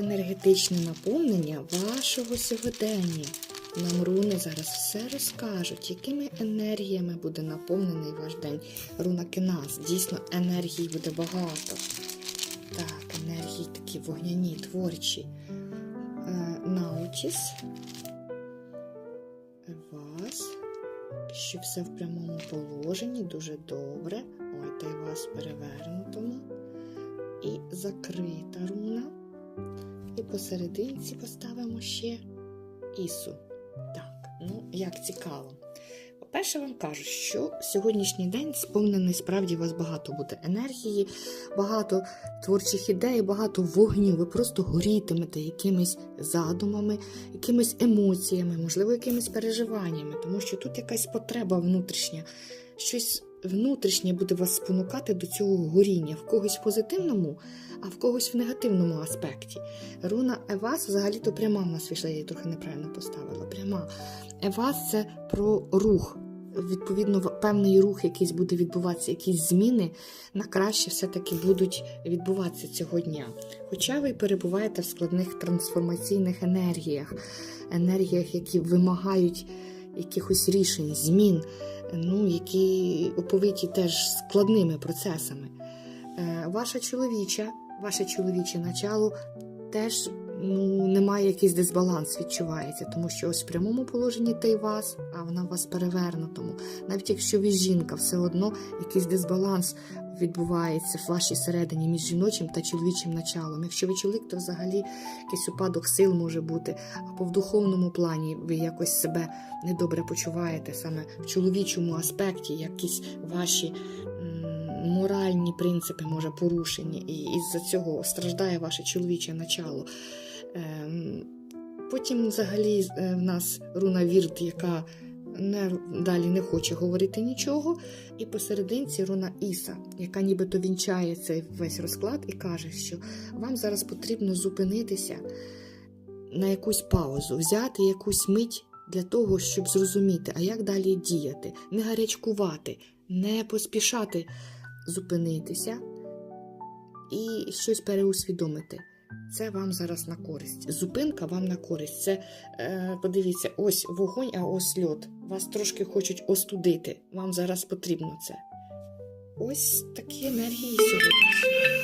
енергетичне наповнення вашого сьогодення. Нам руни зараз все розкажуть, якими енергіями буде наповнений ваш день. Руна Кенас. Дійсно, енергії буде багато. Так, енергії такі вогняні, творчі. Е, Наутіс. Вас. Що все в прямому положенні, дуже добре. Ой, та й вас перевернутому. І закрита руна. І посерединці поставимо ще Ісу. Так, ну як цікаво. По-перше, вам кажу, що сьогоднішній день сповнений справді у вас багато буде енергії, багато творчих ідей, багато вогню. Ви просто горітимете якимись задумами, якимись емоціями, можливо, якимись переживаннями, тому що тут якась потреба внутрішня, щось внутрішнє буде вас спонукати до цього горіння в когось в позитивному, а в когось в негативному аспекті. Руна Евас взагалі-то пряма в нас вийшла, я її трохи неправильно поставила. Пряма. Евас це про рух. Відповідно, певний рух якийсь буде відбуватися, якісь зміни на краще все-таки будуть відбуватися цього дня. Хоча ви перебуваєте в складних трансформаційних енергіях, енергіях, які вимагають якихось рішень, змін, ну, які оповиті теж складними процесами. Е, Ваша чоловіча, ваше чоловіче начало теж ну, немає якийсь дисбаланс, відчувається, тому що ось в прямому положенні та й вас, а вона вас перевернутому. Навіть якщо ви жінка, все одно якийсь дисбаланс відбувається в вашій середині між жіночим та чоловічим началом. Якщо ви чоловік, то взагалі якийсь упадок сил може бути, або в духовному плані ви якось себе недобре почуваєте саме в чоловічому аспекті, якісь ваші моральні принципи може порушені, і із-за цього страждає ваше чоловіче начало. Ем, Потім, взагалі, е, в нас руна Вірт, яка не, далі не хоче говорити нічого. І посерединці руна Іса, яка нібито вінчає цей весь розклад і каже, що вам зараз потрібно зупинитися на якусь паузу, взяти якусь мить для того, щоб зрозуміти, а як далі діяти, не гарячкувати, не поспішати зупинитися і щось переусвідомити. Це вам зараз на користь. Зупинка вам на користь. Це е, подивіться, ось вогонь, а ось льод. Вас трошки хочуть остудити. Вам зараз потрібно це. Ось такі енергії сьогодні.